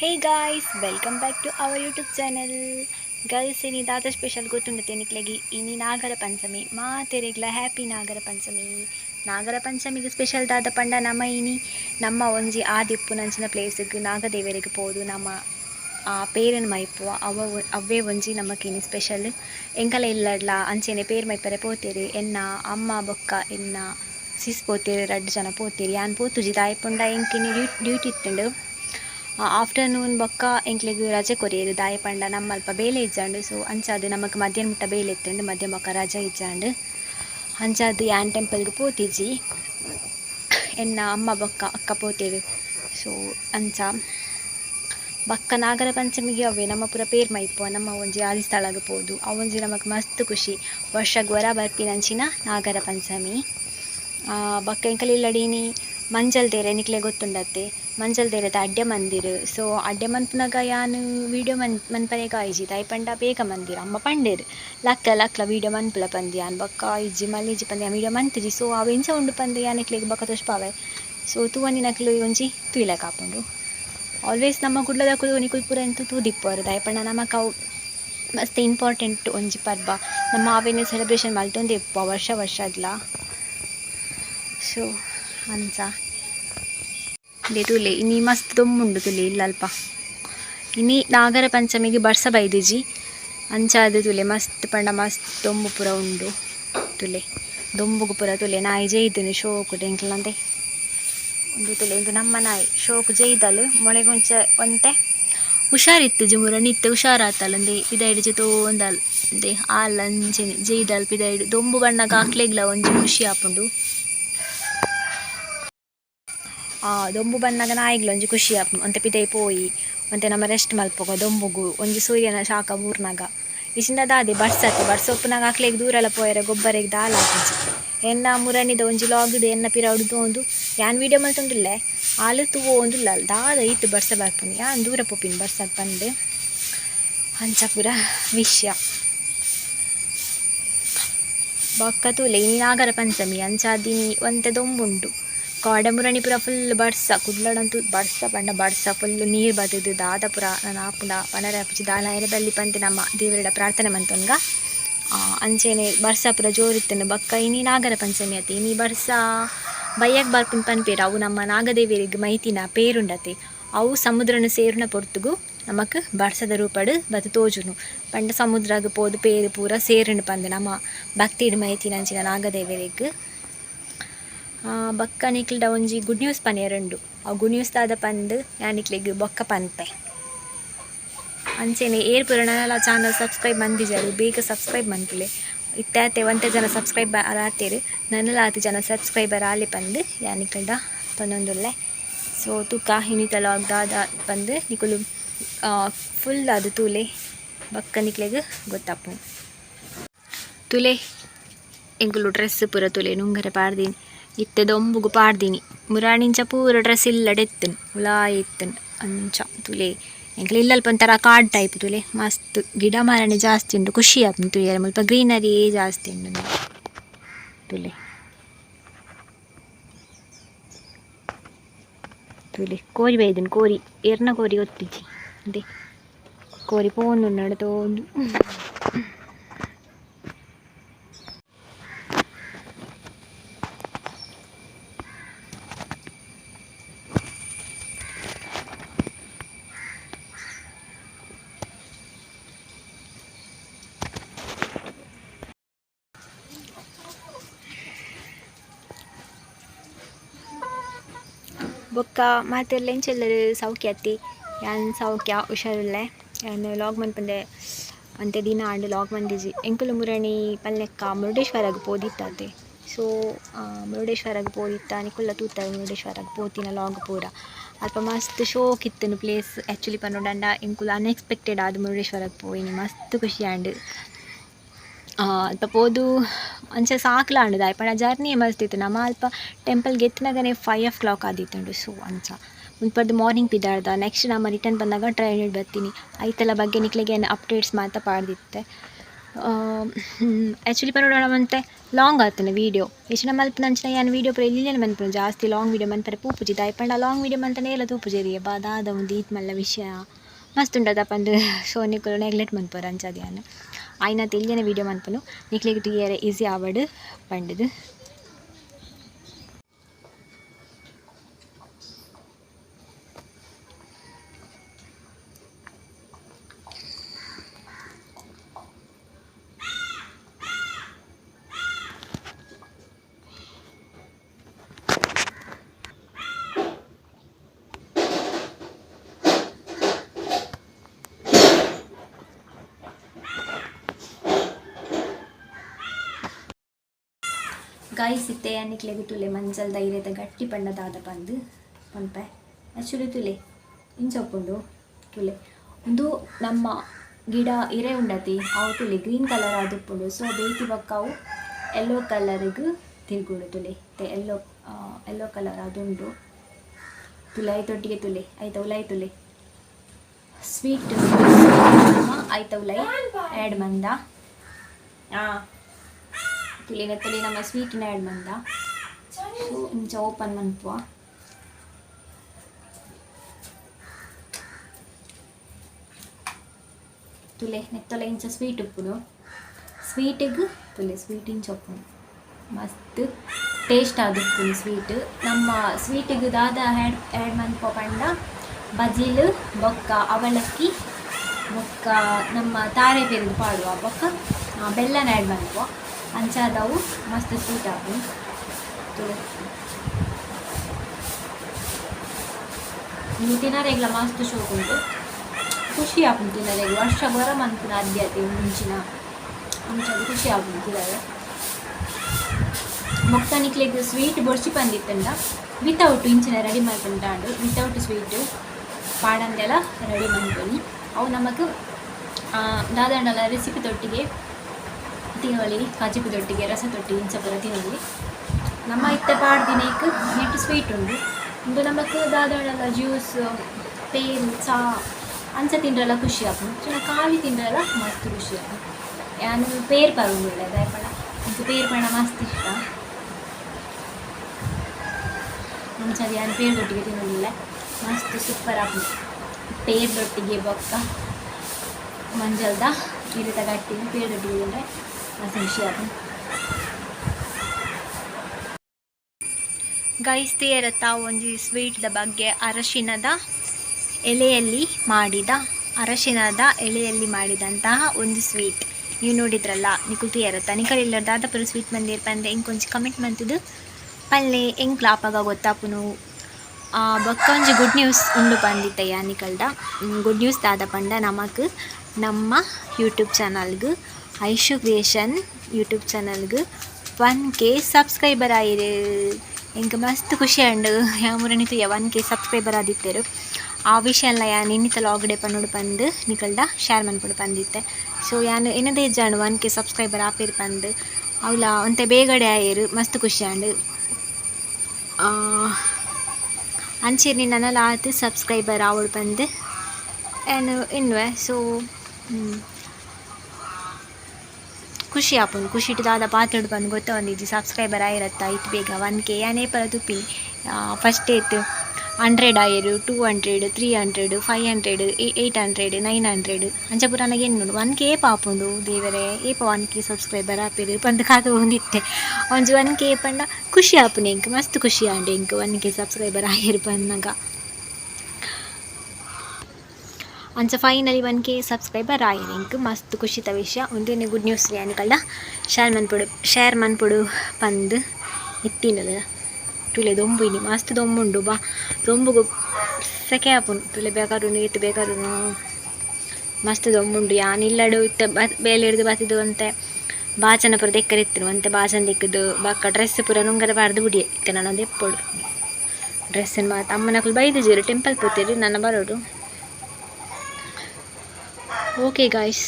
Hey guys welcome back to our YouTube channel girls ಇನಿ ದಾದ special ಗೊತ್ತುಂಡತೆ ನಿಕ್ಲಗಿ? ಇನಿ ನಾಗರ ಪಂಚಮಿ. ಮಾತೆರೆಗ್ಲ ಹ್ಯಾಪಿ ನಾಗರ ಪಂಚಮಿ. ನಾಗರ ಪಂಚಮಿಗೆ ಸ್ಪೆಷಲ್ ದಾದ ಪಂಡ ನಮ್ಮ ಇನಿ. ನಮ್ಮ ಒಂಜಿ ಆದಿಪ್ಪು ನಂಚಿನ ಪ್ಲೇಸಿಗೆ ನಾಗದೇವರಿಗೆ ಪೋದು. ನಮ್ಮ ಆ ಪೇರನ್ ಮೈಪುವ. ಅವ ಅವೇ ಒಂಜಿ ನಮಕ್ ಇನಿ ಸ್ಪೆಷಲ್ ಎಂಕಲ ಇಲ್ಲಡ್ಲ ಅಂಚೆನೆ ಪೇರ್ ಮೈಪರೆ ಪೋತೆರ್. ಎನ್ನ, ಅಮ್ಮ ಬೊಕ್ಕ, ಎನ್ನ, ಸಿಸ್ ಪೋತೆರ್, ರಡ್ಡ್ ಜನ ಪೋತೆರ್. ಯಾನ್ ಪೋತುಜಿ ದಾಯಪುಂಡ ಎಂಕಿನಿ ಡ್ಯೂಟಿ ಇತ್ತುಂಡು. ಆಫ್ಟರ್ನೂನ್ ಬೊಕ್ಕ ಎಂಕ್ಲೆಗ್ ರಜೆ ಕೊರಿಯೆರ್ ದಾಯ ಪಂಡ ನಮ್ಮಲ್ಪ ಬೇಲೆ ಇಜ್ಜಾಂಡು. ಸೊ ಅಂಚಾದ್ ನಮಕ್ ಮಧ್ಯಾಹ್ನ ಮುಟ್ಟ ಬೇಲೆ ಇತ್ತುಂಡು. ಮಧ್ಯಾಹ್ನ ಬೊಕ್ಕ ರಜೆ ಇಜ್ಜಾಂಡು. ಅಂಚಾದ್ ಯಾನ್ ಟೆಂಪಲ್ಗೆ ಪೋತಿಜ್ಜಿ. ಎನ್ನ ಅಮ್ಮ ಬೊಕ್ಕ ಅಕ್ಕ ಪೋತೆರ್. ಸೊ ಅಂಚ ಬಕ್ಕ ನಾಗರ ಪಂಚಮಿಗೆ ಅವೇ ನಮ್ಮ ಪೂರ ಪೇರ್ ಮೈಪುವ ನಮ್ಮ ಒಂಜಿ ಆದಿ ಸ್ಥಳಗ್ ಪೋದು. ಅವೊಂಜಿ ನಮಕ್ ಮಸ್ತ್ ಖುಷಿ. ವರ್ಷಗ್ ಬರ್ತಿ ಬರ್ಪಿನಂಚಿನ ನಾಗರ ಪಂಚಮಿ. ಆ, ಬಕ್ಕ ಎಂಕಲಿಲ್ಲಡೀನಿ. ಮಂಜಲ್ ದೇರೆ ನಿಕ್ಲೆ ಗೊತ್ತುಂಡತ್ತೆ. ಮಂಜಲ್ ದೇರೆದ ಅಡ್ಡೆ ಮಂದಿರ್. ಸೊ ಅಡ್ಡೆ ಮನ್ಪುನಗ ಯಾನ್ ವೀಡಿಯೋ ಮನ್, ಮನ್ಪನೆಗ ಇಜ್ಜಿ ದಾಯ್ ಪಂಡ ಬೇಗ ಮಂದಿರ. ಅಮ್ಮ ಪಂಡೇರ್. ಲಕ್ಕ ಲಕ್ಲ ವೀಡಿಯೋ ಮನ್ಪುಲ ಪಂದ್ ಯಾನ್ ಬಕ್ಕ ಇಜ್ಜಿ ಮಲ್ಲಿ ಇಜ್ಜಿ ಪಂದ್ ಯಾನ್ ವೀಡಿಯೋ ಮನ್ತಿಜಿ. ಸೊ ಅವ ಎಂಚ ಉಂಡು ಪಂದ್ ಯಾನ್ ನಿಕ್ಲೆಗ್ ಬಕ್ಕ ತೋಷ್ಪಾವೆ ಸೊ ತೂವನಿನಕ್ಲು ಒಂಜಿ ತುಯಿಲೆ ಕಾಪುಂಡು. ಆಲ್ವೇಸ್ ನಮ್ಮ ಕುಡ್ಲದ ಕುಲು ನಿಕುಲ್ ಪೂರ ಎಂತು ತೂದಿಪ್ಪುವರು. ದಾಯಪಂಡ ನಮಕ್ ಅವು ಮಸ್ತ್ ಇಂಪಾರ್ಟೆಂಟ್ ಒಂಜಿ ಪರ್ಬ. ನಮ್ಮ ಆವೇನೆ ಸೆಲೆಬ್ರೇಷನ್ ಮಲ್ತೊಂದು ಇಪ್ಪ. ವರ್ಷ ವರ್ಷ ಅದ್ಲ ಸೊ ಅಂಚ. ತುಲೆ. ಇನಿ ಮಸ್ತ್ ದೊಮ್ಮುಂಡು ತುಲೆ ಇಲ್ಲಲ್ಪ ಇನಿ ನಾಗರ ಪಂಚಮಿಗೆ ಬರ್ಸ ಬೈದಿಜಿ. ಅಂಚಾದ ತುಲೆ, ಮಸ್ತ್ ಪಂಡ ಮಸ್ತ್ ದೊಂಬು ಪುರ ಉಂಡು ತುಲೆ. ದೊಂಬುಗು ಪುರ ತುಲೆ, ನಾಯಿ ಜೈದಿನಿ ಶೋಕು ಎಂಕ್ಲಂದೆ ಒಂದು ತುಲೆ ಇಂದು ನಮ್ಮ ನಾಯಿ, ಶೋಕು ಜೈದಲ್. ಮೊಳೆಗುಂಚ ಒಂತೆ. ಹುಷಾರಿತ್ತು ಜುಮುರ ನಿತ್ಯ ಹುಷಾರಾತಲ್ಲಂದೆ ಪಿದೈಡ್ ಜೊತೆ ಒಂದಲ್ ಅಂದೆ ಆಲಂಚೆನೆ. ಜೈದಲ್ ಪಿದೈಡ್, ದೊಂಬು ಬಣ್ಣ ಕಾಕ್ಲೆಗ್ಲ ಒಂಜಿ ಖುಷಿ ಆಪುಂಡು. ದೊಂಬು ಬಂದಾಗ ನಾಯಿಗ್ಲ ಒಂಜಿ ಖುಷಿ ಒಂತೆ ಪಿದೈ ಪೋಯಿ, ಒಂತೆ ನಮ್ಮ ರೆಸ್ಟ್ ಮಲ್ಪೊಗ ದೊಂಬುಗು ಒಂಜಿ ಸೂರ್ಯನ ಶಾಖ ಮೂರ್ನಾಗ ಇಶಿಂದ ದಾದೆ ಬಡ್ಸತ್ತೆ ಬಡ್ಸೊಪ್ಪುನಾಗ ಹಾಕ್ಲೆಗ್ ದೂರಲ ಪೋಯರೆ ಗೊಬ್ಬರೆಗ್ ದಾಲ ಹಾಕಿಜಿ ಎನ್ನ ಮುರನಿದ ಒಂಜಿ ಇದೆ ಎನ್ನ ಪಿರವುಡು ಒಂದು, ಯಾನ್ ವೀಡಿಯೋ ಮಲ್ತೊಂದುಲ್ಲೆ ಆಲು ತೂವೋ ಒಂದುಲ್ಲ ದಾದ ಇತ್ತು ಬರ್ಸ ಬರ್ಪುನಿ, ಯಾನ್ ದೂರ ಪೋಪಿನಿ ಬರ್ಸಕ್ಕೆ ಬಂದು. ಅಂಚ ಪೂರ ವಿಷಯ. ಬೊಕ್ಕ ತೂಲೆ, ಇನಿ ಪಂಚಮಿ ಅಂಚಾದಿನಿ ಒಂತೆ ದೊಂಬುಂಡು ಕಾಡೆ ಮುರಣಿ ಪೂರ ಫುಲ್ ಬಡ್ಸ ಕುಡ್ಲಡಂತೂ ಬಡ್ಸ ಪಂಡ ಬಡ್ಸ ಫುಲ್ ನೀರು ಬದುದು ದಾದ ಪುರ ನಾನು ಆಪುಂಡ ಪನರ ಆಪುಜಿ ದಾಲ ಬಲ್ಲಿ ಪಂತೆ ನಮ್ಮ ದೇವರಡ ಪ್ರಾರ್ಥನೆ ಆ, ಅಂಚೆನೆ ಬರ್ಸ ಪೂರ ಜೋರಿತ್ತನು ಬಕ್ಕ ಇನಿ ನಾಗರ ಪಂಚಮಿ ಅತಿ ಇನಿ ಬರ್ಸ ಬಾರ್ ಬರ್ಪುನ್ ಪನ್ಪೇರು ಅವು ನಮ್ಮ ನಾಗದೇವಿಯರಿಗೆ ಮೈತಿನ ಪೇರುಂಡತೆ ಅವು ಸಮುದ್ರನ ಸೇರುನ ಪೊರ್ತುಗು ನಮಕ್ ಬರ್ಸದ ರೂಪಡು ಬತ್ ತೋಜುನು. ಪಂಡ ಸಮುದ್ರಗ ಪೋದು ಪೇರು ಪೂರ ಸೇರುಂಡು ಪಂದ್ ನಮ್ಮ ಭಕ್ತಿಡ್ ಮೈತಿನಂಚಿನ ನಾಗದೇವಿಯರಿಗೆ. ಆ, ಬಕ್ಕ ನಿಕ್ಲ್ಡ ಒಂಜಿ ಗುಡ್ ನ್ಯೂಸ್ ಪನೆಯರುಂಡು ಆ ಗುಡ್ ನ್ಯೂಸ್ ದಾದ ಪಂದ್ ಯಾನಿಕ್ಲೆಗ್ ಬೊಕ್ಕ ಪನ್ಪೆ ಅಂಚೆನೆ ಏರ್ ಪೂರ ನನ್ನಲ ಚಾನಲ್ ಸಬ್ಸ್ಕ್ರೈಬ್ ಮಂದಿಜರು ಬೇಗ ಸಬ್ಸ್ಕ್ರೈಬ್ ಮನ್ಪುಲೆ ಇತ್ತಾತೆ ಒಂತೆ ಜನ ಸಬ್ಸ್ಕ್ರೈಬ್ ಆತೇರು ನನ್ನಲ ಆತ ಜನ ಸಬ್ಸ್ಕ್ರೈಬರ್ ಆಲಿ ಪಂದ್ ಯಾನಿಕಲ್ಡ ತೊಂದೊಂದುಲ್ಲೆ ಸೊ, ತುಕ ಹಿನಿತ ಲಾಗ್ ದಾದ ಪಂದ್ ನಿಕುಲು ಫುಲ್ ಅದು ತೂಲೆ ಬಕ್ಕ ನಿಕ್ಲೆಗೆ ಗೊತ್ತಾಪು ತುಲೆ ಎಂಕುಲು ಡ್ರೆಸ್ ಪೂರ ತುಲೆ, ನುಂಗರೆ ಪಾಡ್ದೀನಿ. ಇತ್ತೆ ದೊಂಬುಗು ಪಾಡ್ದೀನಿ. ಮುರಾಣಿಂಚ ಪೂರ ಡ್ರೆಸ್ ಇಲ್ಲಡೆತ್ತನ್ ಉಲಾಯ್ ಇತ್ತನ್, ಅಂಚ ತುಲೆ. ಎಂಕಲ್ ಇಲ್ಲಲ್ಪ ಒಂಥರ ಕಾಡ್ ಟೈಪ್ ತುಲೆ. ಮಸ್ತ್ ಗಿಡ ಮರನೆ ಜಾಸ್ತಿ ಉಂಡು, ಖುಷಿ ಆಪುಂಡು ತುಳಿಯರ ಮುಲ್ಪ ಗ್ರೀನರಿ ಜಾಸ್ತಿ ಉಂಡು ತುಲೆ. ತುಲೆ. ಕೋರಿ ಬೈದನ್ ಕೋರಿ. ಎರ್ನ ಕೋರಿ ಒತ್ತಿಜಿ ಅದೇ. ಕೋರಿ ಪೋನು ನಡತೋಂದು ಬೊಕ್ಕ ಮಾತೆರ್ಲ ಎಂಚೆಲ್ಲರು ಸೌಖ್ಯ ಅತ್ತಿ. ಯಾನ್ ಸೌಖ್ಯ ಹುಷಾರಿಲ್ಲೆ ಯಾನ್ ಲಾಗ್ ಮನ್ಪಂದೆ ಅಂತೆ ದಿನ ಆಂಡ್ ಲಾಗ್ ಮಂದಿಜಿ. ಎಂಕುಲು ಮುರಣಿ ಪಲ್ಲೆಕ್ಕ ಮುರುಡೇಶ್ವರಗ್ ಪೋದಿತ್ತೆ ಸೊ ಮುರುಡೇಶ್ವರಗ್ ಪೋದಿತ್ತ ನಿಕುಲ್ಲ ತೂತ ಮುರುಡೇಶ್ವರಗ್ ಪೋತಿನ ಲಾಗ್ ಪೂರ. ಅಲ್ಪ ಮಸ್ತ್ ಶೋಕ್ ಇತ್ತನು ಪ್ಲೇಸ್. ಆ್ಯಕ್ಚುಲಿ ಪನ್ನೋಡಂಡ ಎಂಕುಲು ಅನ್ಎಕ್ಸ್ಪೆಕ್ಟೆಡ್ ಆದ ಮುರುಡೇಶ್ವರಗ್ ಪೋಯಿನಿ. ಮಸ್ತ್ ಖುಷಿ ಆಂಡ್ ಅಲ್ಪ ಪೋದು ಅಂಚೆ ಸಾಕ್ಲಾಂಡು ದಾಯಪಂಡ ಜರ್ನಿ ಮಸ್ತ್ ಇತ್ತು ನಮ್ಮ ಅಲ್ಪ ಟೆಂಪಲ್ಗೆ ಎತ್ತಿನಾಗನೇ ಫೈವ್ ಓ ಕ್ಲಾಕ್ ಆದಿತ್ತುಂಡು ಸೊ ಅಂಚ. ಮುನ್ಪರ್ದು ಮಾರ್ನಿಂಗ್ ಬಿದ್ದಾಡ್ದ ನೆಕ್ಸ್ಟ್ ನಮ್ಮ ರಿಟರ್ನ್ ಬಂದಾಗ ಟ್ರೈನ್ ಬರ್ತೀನಿ. ಐತೆಲ್ಲ ಬಗ್ಗೆ ನಿಕ್ಲೆಗೆ ಅಪ್ಡೇಟ್ಸ್ ಮಾತ್ರ ಪಾಡ್ದಿತ್ತೆ. ಆ್ಯಕ್ಚುಲಿ ಪನ್ನೋಡ ಮತ್ತೆ ಲಾಂಗ್ ಆತನ ವೀಡಿಯೋ ಎಷ್ಟು ನಮ್ಮ ಅಲ್ಪ ನಂಚಿನ ಏನು ವೀಡಿಯೋ ಪೂರ ಮನ್ಪುನ ಜಾಸ್ತಿ ಲಾಂಗ್ ವೀಡಿಯೋ ಮನ್ಪರೆ ಪೂಪುಜಿ ದಾಯ್ಪಂಡ ಲಾಂಗ್ ವೀಡಿಯೋ ಮಂತನೇ ಎಲ್ಲ ತೂ ಪೂಜೆ ರೀ ಬಾದಾದ ಒಂದು ಈತ್ ಮಲ್ಲ ವಿಷಯ. ಮಸ್ತ್ ಉಂಟದ ಪಂಡ್ ಸೋನಿಕುಲು ನೆಗ್ಲೆಕ್ಟ್ ಮನ್ಪುರ ಅಂಚದ್ಯಾನ ಆಯ್ನ ತಿಳಿಯನ ವೀಡಿಯೋ ಮನ್ಪನು ನಿಕ್ಲೆಗ್ ಟಿಯರೆ ಈಸಿ ಸಿತ್ತೆ ಅನ್ನಿಕ್ಲೆ ತುಲೆ ಮಂಜಲ್ ಧೈರ್ಯದ ಗಟ್ಟಿ ಪಂಡದಾದ ಪಂದ್ ಪನ್ಪೆ ಆ್ಯಕ್ಚುಲಿ ತುಲೆ ಇಂಚೊಪ್ಪುಂಡು ತುಲೆ ಒಂದು ನಮ್ಮ ಗಿಡ ಇರೆ ಉಂಡತಿ ಅವು ತುಲೆ ಗ್ರೀನ್ ಕಲರ್ ಆದುಪ್ಪುಂಡು ಸೊ ಬೇತಿ ಬಕ್ಕವು ಎಲ್ಲೋ ಕಲರ್ಗ್ ತಿರ್ಗುಡು ತುಲೆ ತೆ ಎಲ್ಲೋ ಎಲ್ಲೋ ಕಲರ್ ಅದುಂಡು ತುಲೆ ಐತೊಟ್ಟಿಗೆ ತುಲೆ ಐತ ಉಲೈ ತುಲೆ ಸ್ವೀಟ್ ಐತ ಉಲೈ ಆ್ಯಡ್ ಮಂದ ಹಾಂ ತುಳಿ ನೆತ್ತಲಿ ನಮ್ಮ ಸ್ವೀಟಿನ ಆ್ಯಡ್ ಮಂದ. ಸೊ ಇಂಚ ಓಪನ್ ಮನ್ಪುವ ತುಲೆ, ನೆತ್ತೊಲೆ ಇಂಚ ಸ್ವೀಟ್ ಉಪ್ಪುಡು ಸ್ವೀಟಿಗೆ ತುಲೆ ಸ್ವೀಟ್ ಇಂಚ ಉಪ್ಪುಡು ಮಸ್ತ್ ಟೇಸ್ಟ್ ಆದುಪ್ಪುನು ಸ್ವೀಟ್ ನಮ್ಮ ಸ್ವೀಟಿಗೆ ದಾದ ಹ್ಯಾಡ್ ಆ್ಯಡ್ ಮನ್ಪೊ ಪಂಡ. ಬಜಿಲ್, ಬೊಕ್ಕ, ಅವಲಕ್ಕಿ, ಬೊಕ್ಕ ನಮ್ಮ ತಾರೆ ಬೇರೆದು ಪಾಡುವ. ಬೊಕ್ಕ ಬೆಲ್ಲನ ಆ್ಯಡ್ ಮನ್ಪುವ ಅಂಚಾದವು ಮಸ್ತ್ ಸ್ವೀಟ್ ತುಳು ನೀವು ತಿನ್ನರೆಗ್ಲ ಮಸ್ತ್ ಶೋಕ್ ಖುಷಿ ಆಪುಂಡು ತಿನ್ನರೆಗ್ ವರ್ಷ ಬರ ಮನ್ಪುನ ಆದ್ಯತೆ ಮುಂಚಿನ. ಮುಂಚೆ ಖುಷಿ ಆಪುಂಡು ತಿನ್ನರೆ ಮೊಕ್ಕನಿಕ್ಲೆಗ್ ಸ್ವೀಟ್ ಬೊಡ್ಸಿ ಪಂದಿತ್ತಂಡ ವಿತೌಟ್ ಇಂಚಿನ ರೆಡಿ ಮಾಡ್ಕೊಂಡಾಂಡು ವಿತೌಟ್ ಸ್ವೀಟ್ ಪಾಡಂದೆಲ್ಲ ರೆಡಿ ಮಾಡ್కొని ಅವು ನಮಕ್ ದಾದಂಡಲ ರೆಸಿಪಿ ತೊಟ್ಟಿಗೆ தீனொலி கஜிப்பு ರಸ ತೊಟ್ಟಿ தொட்டி இஞ்சப்பற ನಮ್ಮ ಇತ್ತೆ ಪಾಡ್ பாடுதினைக்கு நெட்டு ಸ್ವೀಟ್ ಉಂಟು. ಇಂದು ನಮಕ್ ದಾದಾಡಲ ಜ್ಯೂಸ್ ಪೇನ್ ಚಾ, ಅಂಚ ತಿಂಡ್ರಲ್ಲ ಖುಷಿ ಆಪುಂಡು ಚಿನ್ನ ಕಾವಿ ತಿಂಡ್ರಲ್ಲ ಮಸ್ತ್ ಖುಷಿ ಆಗ್ತದೆ. ಯಾನು ಪೇರ್ ಪರವಾಗಿಲ್ಲ ದಯಪಣ ಇದು ಪೇರ್ ಪಣ ಮಸ್ತ್ ಇಷ್ಟ. ಮುಂಚೆ ಯಾನು ಪೇರ್ ದೊಟ್ಟಿಗೆ ತಿನ್ನೋದಿಲ್ಲ. ಮಸ್ತ್ ಸೂಪರ್ ಆಪುಂಡು ಪೇರ್ ದೊಟ್ಟಿಗೆ ಬೊಕ್ಕ, ಮಂಜಲ್ದ ಗಿರಿತ ಗಟ್ಟಿ ಪೇರ್ ದೊಟ್ಟಿಗೆ ತಿಂದರೆ ಮಸ್ತ್ ಇರುತ್ತಾ ದ ಒಂದು ಸ್ವೀಟ್ದ ಬಗ್ಗೆ ಅರಶಿನದ ಎಲೆಯಲ್ಲಿ ಮಾಡಿದ ಅರಶಿನದ ಎಲೆಯಲ್ಲಿ ಮಾಡಿದಂತಹ ಒಂದು ಸ್ವೀಟ್. ನೀವು ನೋಡಿದ್ರಲ್ಲ ನಿಕುಲ್ತು ಇರತ್ತ ನಿಕಲಿಲ್ಲ ದಾದಾಪುರ ಸ್ವೀಟ್ ಮಂದಿರ್ ಪಂದೆ ಇಂಕ್ ಒಂಜಿ ಕಮೆಂಟ್ ಮಂತಿದ್ದು ಪಲ್ಲೆ ಹೆಂಗ್ ಲಾಪಾಗ ಗೊತ್ತಾಪುನು ಆ, ಬೊಕ್ಕ ಒಂಜಿ ಗುಡ್ ನ್ಯೂಸ್ ಉಂಡು ಪಂದಿತ್ತ ಯಾನಿಕಲ್ಡ ಗುಡ್ ನ್ಯೂಸ್ ದಾದ ಪಂಡ ನಮಕ್ ನಮ್ಮ ಯೂಟ್ಯೂಬ್ ಚಾನಲ್ಗ್ ಐಶು ಕ್ರಿಯೇಷನ್ ಯೂಟ್ಯೂಬ್ ಚಾನಲ್ಗೆ ಒನ್ ಕೆ ಸಬ್ಸ್ಕ್ರೈಬರ್ ಆಯಿರು ಎಂಕ್ ಮಸ್ತ್ ಖುಷಿ ಅಂಡು ಯಾಮೂರನಿತು ಒನ್ ಕೆ ಸಬ್ಸ್ಕ್ರೈಬರ್ ಆದಿತ್ತೇರು. ಆ ವಿಷಯ ಎಲ್ಲ ಯಾನ್ ನಿನ್ನಿತ ಲಾಗ್ಡೆ ಪನ್ನೋಡು ಪಂದು ನಿಕಲ್ಡ ಶೇರ್ ಮನ್ಪುಡು ಪಂದಿತ್ತೆ. ಸೊ ಯಾನು ಏನದೇ ಜಾಣು ಒನ್ ಕೆ ಸಬ್ಸ್ಕ್ರೈಬರ್ ಆಪೇರು ಪಂದು ಅವಳ ಒಂತೆ ಬೇಗಡೆ ಆಯೇರು. ಮಸ್ತ್ ಖುಷಿ ಅಂಡು ನೀನು ನನ್ನಲ್ಲಿ ಆತು ಸಬ್ಸ್ಕ್ರೈಬರ್ ಅವಳು ಬಂದು ಏನು ಇನ್ವೆ ಸೊ ಖುಷಿ ಆಪುಂಡು ಖುಷಿ ಇಟ್ಟದಾದ ದಾದ ಪಾತ್ರೆಡು ಬಂದು ಗೊತ್ತೊಂದಿದ್ದು ಸಬ್ಸ್ಕ್ರೈಬರ್ ಆಯಿರತ್ತ ಇತ್ತು ಬೇಗ ಒನ್ ಕೆ ಯಾನೇ ಪರ ತುಪ್ಪಿನಿ ಫಸ್ಟ್ ಏತ್ hundred ಆಯರು two hundred three hundred five hundred eight hundred nine hundred ಅಂಚ ಪುರ ನನಗೆ ಏನು ಒನ್ ಕೆ ಪಾಪುಂಡು ದೇವರೇ. ಏಪ ಒನ್ ಕೆ ಸಬ್ಸ್ಕ್ರೈಬರ್ ಆಪಿರು ಪಂದ್ ಕಾದು ಹೊಂದಿತ್ತೆ ಒಂಜಿ ಒನ್ ಕೆ ಪಂಡ ಖುಷಿ ಆಪುನೆ ಇಂಕ್, ಮಸ್ತ್ ಖುಷಿ ಆಂಡೆ ಇಂಕ್ ಒನ್ ಕೆ ಸಬ್ಸ್ಕ್ರೈಬರ್ ಆಯಿರು ಪನ್ನಗ ಅಂಚ ಫೈನಲಿ ಒನ್ ಕೆ ಸಬ್ಸ್ಕ್ರೈಬರ್ ಆಯ್ ಇಂಕ್ ಮಸ್ತ್ ಖುಷಿತ ವಿಷಯ. ಒಂದೇನೆ ಗುಡ್ ನ್ಯೂಸ್ ಯಾನಿಕಲ್ಡ ಶೇರ್ ಮನ್ಪುಡು ಶೇರ್ ಮನ್ಪುಡು ಪಂದ್ ಇತ್ತಿನಲ್ಲ ತುಲೆ ದೊಂಬು ಇಲ್ಲಿ ಮಸ್ತ್ ದೊಂಬುಂಡು ಬಾ. ದೊಂಬುಗು ಸೆಕೆ ಆಪುಂಡು ತುಲೆ ಬೇಕಾದ್ರು ಇತ್ತು ಬೇಕಾದ್ರು ಮಸ್ತ್ ದೊಂಬುಂಡು ಯಾನ್ ಇಲ್ಲಡು ಇತ್ತ ಬೇಲೆ ಹಿಡಿದು ಬತ್ತಿದ್ದು ಅಂತೆ. ಬಾಚನ ಪುರ ದೆಕ್ಕರಿತ್ತಿರು ಅಂತೆ ಬಾಚನ ದಿಕ್ಕದು ಬಾಕ ಡ್ರೆಸ್ ಪೂರ ನುಂಗರ ಬಾರ್ದು ಬಿಡಿ ಇತ್ತೆ ನಾನು ಡ್ರೆಸ್ ಡ್ರೆಸ್ಸನ್ನು ಮಾತು ಅಮ್ಮನಕಲು ಬೈದು ಟೆಂಪಲ್ ಪೋತೀರಿ ನನ್ನ ಬರೋಡು. Okay guys